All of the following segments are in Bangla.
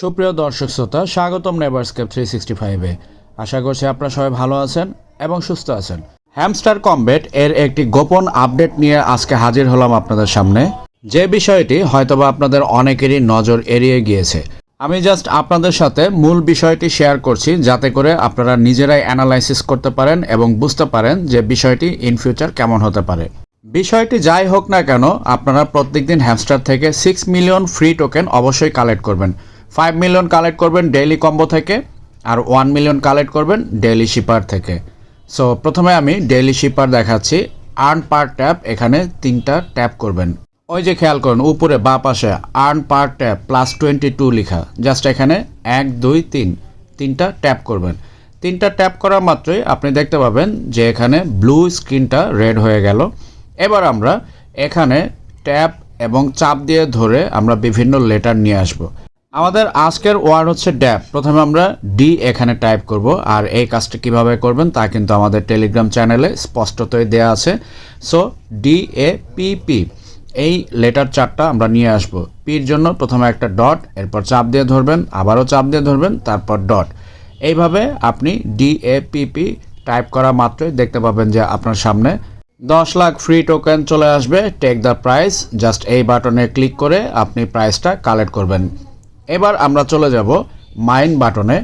সুপ্রিয় দর্শক শ্রোতা, স্বাগতম নেভারস্কেপ থ্রি সিক্সটি ফাইভে আশা করছি আপনারা সবাই ভালো আছেন এবং সুস্থ আছেন। হ্যামস্টার কমবেট এর একটি গোপন আপডেট নিয়ে আজকে হাজির হলাম আপনাদের সামনে। যে বিষয়টি হয়তোবা আপনাদের অনেকেরই নজর এড়িয়ে গিয়েছে। আমি জাস্ট আপনাদের সাথে মূল বিষয়টি শেয়ার করছি, যাতে করে আপনারা নিজেরাই অ্যানালাইসিস করতে পারেন এবং বুঝতে পারেন যে বিষয়টি ইন ফিউচার কেমন হতে পারে। বিষয়টি যাই হোক না কেন, আপনারা প্রত্যেকদিন হ্যামস্টার থেকে সিক্স মিলিয়ন ফ্রি টোকেন অবশ্যই কালেক্ট করবেন। ফাইভ মিলিয়ন কালেক্ট করবেন ডেইলি কম্বো থেকে আর ওয়ান মিলিয়ন কালেক্ট করবেন ডেইলি শিপার থেকে। সো প্রথমে আমি ডেইলি শিপার দেখাচ্ছি। আর্ন পার ট্যাপ এখানে তিনটা ট্যাপ করবেন। ওই যে খেয়াল করুন, উপরে বা পাশে earn per tap plus twenty two লেখা। জাস্ট এখানে এক, দুই, তিন, তিনটা ট্যাপ করবেন। তিনটা ট্যাপ করা মাত্রই আপনি দেখতে পাবেন যে এখানে ব্লু স্ক্রিনটা রেড হয়ে গেল। এবার আমরা এখানে ট্যাপ এবং চাপ দিয়ে ধরে আমরা বিভিন্ন লেটার নিয়ে আসব। আমাদের আজকের ওয়ার্ড হচ্ছে ড্যাপ প্রথমে আমরা ডি এখানে টাইপ করব, আর এই কাজটা কীভাবে করবেন তা কিন্তু আমাদের টেলিগ্রাম চ্যানেলে স্পষ্টতই দেয়া আছে। So, D A P P, এই লেটার চারটা আমরা নিয়ে আসব। পির জন্য প্রথমে একটা ডট, এরপর চাপ দিয়ে ধরবেন, আবারও চাপ দিয়ে ধরবেন, তারপর ডট। এইভাবে আপনি ডিএপিপি টাইপ করা মাত্রই দেখতে পাবেন যে আপনার সামনে দশ লাখ ফ্রি টোকেন চলে আসবে, টেক দ্য প্রাইস, জাস্ট এই বাটনে ক্লিক করে আপনি প্রাইসটা কালেক্ট করবেন। এবার আমরা চলে যাব মাইন বাটনে,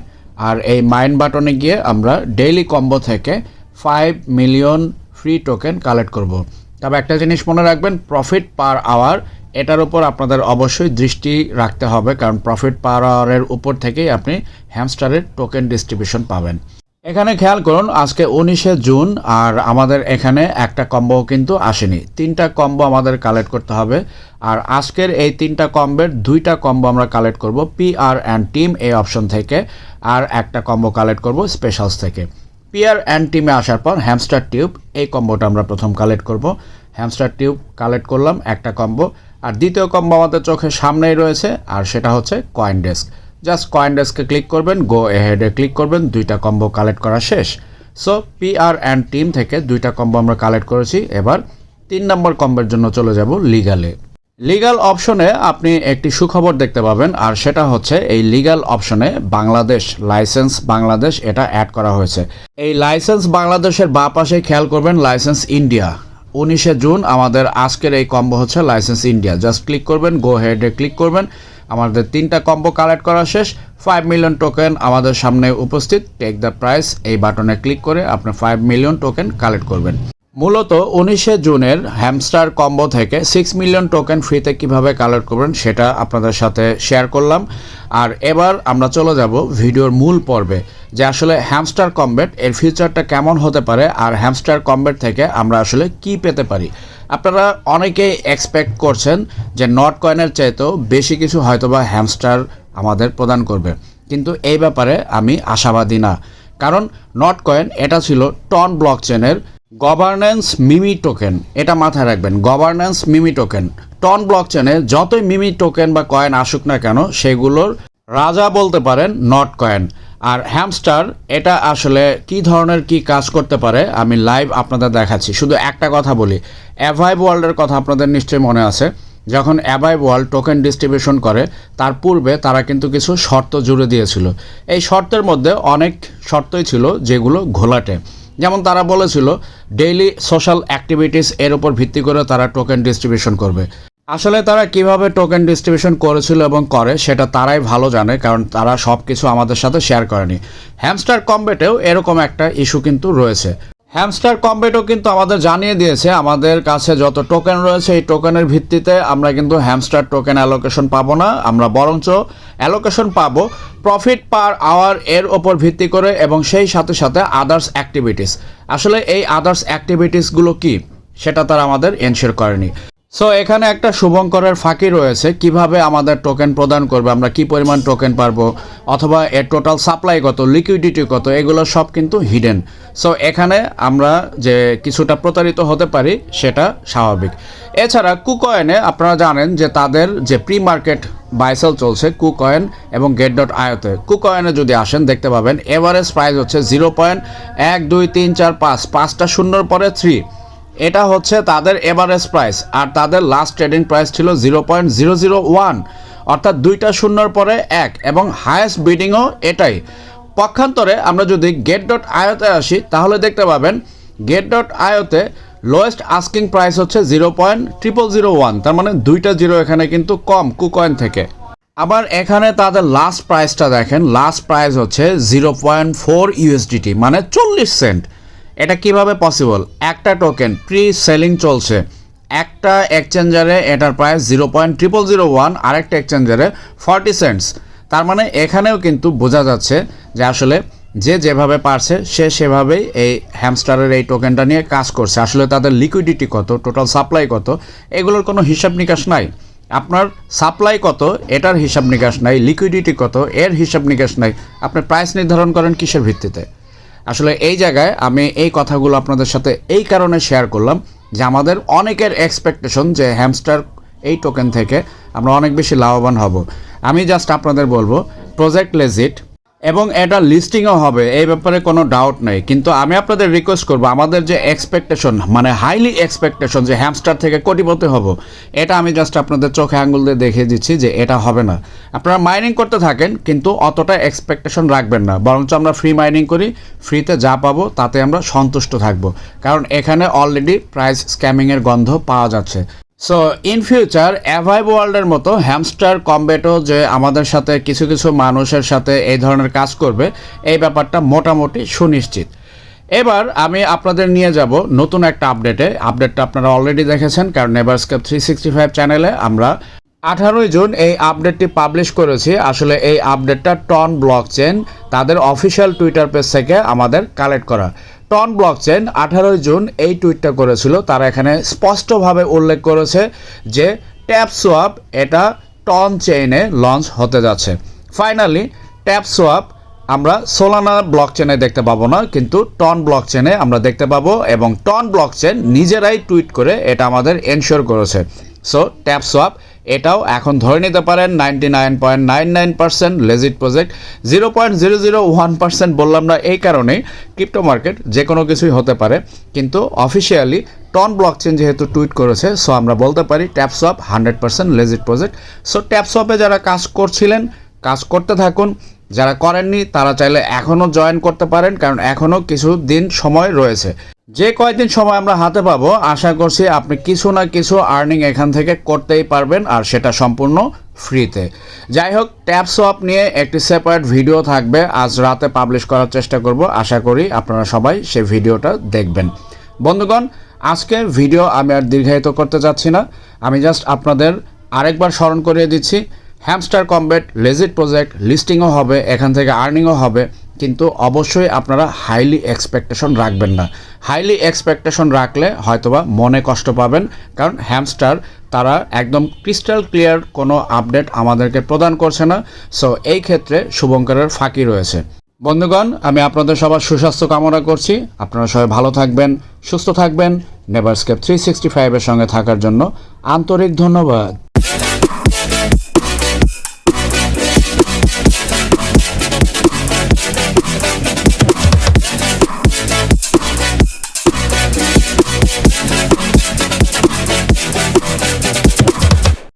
আর এই মাইন বাটনে গিয়ে আমরা ডেইলি কম্বো থেকে five million free token collect করব। তবে একটা জিনিস মনে রাখবেন প্রফিট পার আওয়ার এটার উপর আপনাদের অবশ্যই দৃষ্টি রাখতে হবে, কারণ প্রফিট পার আওয়ারের উপর থেকেই আপনি হ্যামস্টারের টোকেন ডিস্ট্রিবিউশন পাবেন। এখানে খেয়াল করুন, আজকে উনিশে জুন আর আমাদের এখানে একটা কম্বো কিন্তু আসেনি। তিনটা কম্বো আমাদের কালেক্ট করতে হবে আর আজকের এই তিনটা কম্বের দুইটা কম্বো আমরা কালেক্ট করব পি আর অ্যান্ড টিম এই অপশন থেকে আর একটা কম্বো কালেক্ট করব স্পেশালস থেকে। পিয়ার অ্যান্ড টিমে আসার পর হ্যামস্টার টিউব এই কম্বোটা আমরা প্রথম কালেক্ট করব। হ্যামস্টার টিউব কালেক্ট করলাম একটা কম্বো। আর দ্বিতীয় কম্বো আমাদের চোখের সামনেই রয়েছে আর সেটা হচ্ছে কয়েন ডেস্ক জাস্ট কয়েন ডেস্কে ক্লিক করবেন গো এহেডে ক্লিক করবেন, দুইটা কম্বো কালেক্ট করা শেষ। So P R and team থেকে দুইটা কম্বো আমরা কালেক্ট করেছি। এবার তিন নম্বর কম্বোর জন্য চলে যাব লিগালে লিগাল অপশনে আপনি একটি সুখবর দেখতে পাবেন, আর সেটা হচ্ছে এই লিগাল অপশনে বাংলাদেশ লাইসেন্স বাংলাদেশ এটা অ্যাড করা হয়েছে। এই লাইসেন্স বাংলাদেশের বা পাশে খেয়াল করবেন লাইসেন্স ইন্ডিয়া উনিশে জুন আমাদের আজকের এই কম্বো হচ্ছে লাইসেন্স ইন্ডিয়া জাস্ট ক্লিক করবেন গো হেডে ক্লিক করবেন। আমাদের তিনটা কম্বো কালেক্ট করা শেষ। ফাইভ মিলিয়ন টোকেন আমাদের সামনে উপস্থিত। টেক দ্য প্রাইস এই বাটনে ক্লিক করে আপনি ফাইভ মিলিয়ন টোকেন কালেক্ট করবেন। মূলত উনিশে জুনের হ্যামস্টার কম্বো থেকে সিক্স মিলিয়ন টোকেন ফ্রিতে কীভাবে কালেক্ট করবেন সেটা আপনাদের সাথে শেয়ার করলাম। আর এবার আমরা চলে যাব ভিডিওর মূল পর্বে, যে আসলে হ্যামস্টার কম্বেট এর ফিউচারটা কেমন হতে পারে আর হ্যামস্টার কম্বেট থেকে আমরা আসলে কি পেতে পারি। আপনারা অনেকেই এক্সপেক্ট করছেন যে নট কয়েনের চাইতেও বেশি কিছু হয়তোবা হ্যামস্টার আমাদের প্রদান করবে। কিন্তু এই ব্যাপারে আমি আশাবাদী না। কারণ নট কয়েন এটা ছিল টন ব্লক চেনের গভর্নেন্স মিমি টোকেন এটা মাথায় রাখবেন governance meme token Ton block চেনে যতই মিমি টোকেন বা কয়েন আসুক না কেন, সেগুলোর রাজা বলতে পারেন নট কয়েন আর হ্যামস্টার এটা আসলে কি ধরনের কি কাজ করতে পারে, আমি লাইভ আপনাদের দেখাচ্ছি। শুধু একটা কথা বলি অ্যাভাইভ ওয়ার্ল্ডের কথা আপনাদের নিশ্চয়ই মনে আছে। যখন অ্যাভাইভ ওয়ার্ল্ড টোকেন ডিস্ট্রিবিউশন করে, তার পূর্বে তারা কিন্তু কিছু শর্ত জুড়ে দিয়েছিল। এই শর্তের মধ্যে অনেক শর্তই ছিল, যেগুলো ঘোলাটে। যেমন তারা বলেছিল ডেইলি সোশ্যাল অ্যাক্টিভিটিস এর উপর ভিত্তি করে তারা টোকেন ডিস্ট্রিবিউশন করবে। আসলে তারা কীভাবে টোকেন ডিস্ট্রিবিউশন করেছিল এবং করে, সেটা তারাই ভালো জানে, কারণ তারা সব কিছু আমাদের সাথে শেয়ার করেনি। হ্যামস্টার কম্বেটেও এরকম একটা ইস্যু কিন্তু রয়েছে। হ্যামস্টার কম্বেটও কিন্তু আমাদের জানিয়ে দিয়েছে, আমাদের কাছে যত টোকেন রয়েছে এই টোকেনের ভিত্তিতে আমরা কিন্তু হ্যামস্টার টোকেন অ্যালোকেশন পাবো না, আমরা বরঞ্চ অ্যালোকেশন পাবো প্রফিট পার আওয়ার এর ওপর ভিত্তি করে এবং সেই সাথে সাথে আদার্স অ্যাক্টিভিটিস আসলে এই আদার্স অ্যাক্টিভিটিসগুলো কি? সেটা তারা আমাদের এনশিওর করেনি। সো এখানে একটা শুভঙ্করের ফাঁকি রয়েছে। কীভাবে আমাদের টোকেন প্রদান করবে? আমরা কি পরিমাণ টোকেন পারব? অথবা এর টোটাল সাপ্লাই কত? লিকুইডিটি কত? এগুলো সব কিন্তু হিডেন সো এখানে আমরা যে কিছুটা প্রতারিত হতে পারি, সেটা স্বাভাবিক। এছাড়া কুকয়েনে আপনারা জানেন যে তাদের যে প্রি মার্কেট বাইসেল চলছে কুকয়েন এবং গেট ডট আয়তে কুকয়েনে যদি আসেন, দেখতে পাবেন এভারেজ প্রাইস হচ্ছে জিরো পয়েন্ট এক দুই তিন চার পাঁচ। পাঁচটা শূন্যর পরে থ্রি এটা হচ্ছে তাদের এভারেজ প্রাইস, আর তাদের লাস্ট ট্রেডিং প্রাইস ছিল zero point zero zero one অর্থাৎ দুইটা শূন্যর পরে এক, এবং হায়েস্ট বিডিংও এটাই। পক্ষান্তরে আমরা যদি গেট ডট আয়তে আসি, তাহলে দেখতে পাবেন গেট ডট আয়তে লোয়েস্ট আস্কিং প্রাইস হচ্ছে zero point triple zero one তার মানে দুইটা জিরো এখানে কিন্তু কম কুকয়েন থেকে। আবার এখানে তাদের লাস্ট প্রাইসটা দেখেন লাস্ট প্রাইস হচ্ছে জিরো পয়েন্ট ফোর ইউএসডিটি মানে চল্লিশ সেন্ট এটা কীভাবে পসিবল একটা টোকেন প্রি সেলিং চলছে। একটা এক্সচেঞ্জারে এটার price zero point triple zero one আরেকটা এক্সচেঞ্জারে ফর্টি সেন্টস তার মানে এখানেও কিন্তু বোঝা যাচ্ছে যে আসলে যে যেভাবে পারছে, সে সেভাবেই এই হ্যামস্টারের এই টোকেনটা নিয়ে কাজ করছে। আসলে তাদের লিকুইডিটি কত টোটাল সাপ্লাই কত, এগুলোর কোনো হিসাব নিকাশ নাই। আপনার সাপ্লাই কত, এটার হিসাব নিকাশ নাই লিকুইডিটি কত, এর হিসাব নিকাশ নাই। আপনি প্রাইস নির্ধারণ করেন কিসের ভিত্তিতে? আসলে এই জায়গায় আমি এই কথাগুলো আপনাদের সাথে এই কারণে শেয়ার করলাম যে আমাদের অনেকের এক্সপেকটেশন যে হ্যামস্টার এই টোকেন থেকে আমরা অনেক বেশি লাভবান হব। আমি জাস্ট আপনাদের বলব প্রজেক্ট লেজিট এবং এটা লিস্টিংও হবে, এই ব্যাপারে কোনো ডাউট নেই। কিন্তু আমি আপনাদের রিকোয়েস্ট করব, আমাদের যে এক্সপেকটেশন মানে হাইলি এক্সপেকটেশন যে হ্যামস্টার থেকে কোটিপতি হব, এটা আমি জাস্ট আপনাদের চোখে আঙ্গুল দিয়ে দেখিয়ে দিচ্ছি যে এটা হবে না। আপনারা মাইনিং করতে থাকেন, কিন্তু অতটা এক্সপেকটেশন রাখবেন না। বরঞ্চ আমরা ফ্রি মাইনিং করি ফ্রিতে যা পাবো, তাতে আমরা সন্তুষ্ট থাকব। কারণ এখানে অলরেডি প্রাইস স্ক্যামিংয়ের গন্ধ পাওয়া যাচ্ছে। সো ইন ফিউচার অ্যাভাইভ ওয়ার্ল্ডের মতো হ্যামস্টার কম্বেটও যে আমাদের সাথে কিছু কিছু মানুষের সাথে এই ধরনের কাজ করবে, এই ব্যাপারটা মোটামুটি সুনিশ্চিত। এবার আমি আপনাদের নিয়ে যাব নতুন একটা আপডেটে আপডেটটা আপনারা অলরেডি দেখেছেন, কারণ নেভারস্কেপ থ্রি সিক্সটি ফাইভ চ্যানেলে আমরা আঠারোই জুন এই আপডেটটি পাবলিশ করেছি। আসলে এই আপডেটটা টন ব্লক চেন তাদের অফিসিয়াল টুইটার পেজ থেকে আমাদের কালেক্ট করা। টন ব্লক চেন আঠারোই জুন এই টুইটটা করেছিল। তারা এখানে স্পষ্টভাবে উল্লেখ করেছে যে ট্যাপ সোয়াপ এটা টন চেইনে লঞ্চ হতে যাচ্ছে। ফাইনালি, ট্যাপ সোয়াপ আমরা সোলানা ব্লক চেনে দেখতে পাবো না, কিন্তু টন ব্লক চেনে আমরা দেখতে পাবো এবং টন ব্লক চেন নিজেরাই টুইট করে এটা আমাদের এনশিওর করেছে। সো, ট্যাপ সোয়াপ এটাও এখন ধরে নিতে পারেন ninety nine point nine nine percent legit project zero point zero zero one percent বললাম না এই কারণেই ক্রিপ্টো মার্কেট যে কোনো কিছুই হতে পারে, কিন্তু অফিসিয়ালি টন ব্লক চেন যেহেতু টুইট করেছে সো আমরা বলতে পারি tap swap hundred percent legit project so tap সোয়াপে যারা কাজ করছিলেন, কাজ করতে থাকুন, যারা করেননি তারা চাইলে এখনও জয়েন করতে পারেন, কারণ এখনও কিছু দিন সময় রয়েছে। যে কয়েকদিন সময় আমরা হাতে পাবো, আশা করছি আপনি কিছু না কিছু আর্নিং এখান থেকে করতেই পারবেন আর সেটা সম্পূর্ণ ফ্রিতে যাই হোক ট্যাপ সোয়াপ নিয়ে একটি সেপারেট ভিডিও থাকবে। আজ রাতে পাবলিশ করার চেষ্টা করব। আশা করি আপনারা সবাই সেই ভিডিওটা দেখবেন। বন্ধুগণ আজকে ভিডিও আমি আর দীর্ঘায়িত করতে যাচ্ছি না। আমি জাস্ট আপনাদের আরেকবার স্মরণ করিয়ে দিচ্ছি হ্যামস্টার কমবেট লেজিট প্রজেক্ট লিস্টিংও হবে, এখান থেকে আর্নিংও হবে। কিন্তু অবশ্যই আপনারা হাইলি এক্সপেকটেশন রাখবেন না। হাইলি এক্সপেকটেশন রাখলে হয়তোবা মনে কষ্ট পাবেন, কারণ হ্যামস্টার তারা একদম ক্রিস্টাল ক্লিয়ার কোনো আপডেট আমাদেরকে প্রদান করছে না। সো এই ক্ষেত্রে শুভঙ্করের ফাঁকি রয়েছে। বন্ধুগণ, আমি আপনাদের সবার সুস্বাস্থ্য কামনা করছি। আপনারা সবাই ভালো থাকবেন, সুস্থ থাকবেন। নেভারস্কেপ থ্রি সিক্সটি ফাইভের সঙ্গে থাকার জন্য আন্তরিক ধন্যবাদ।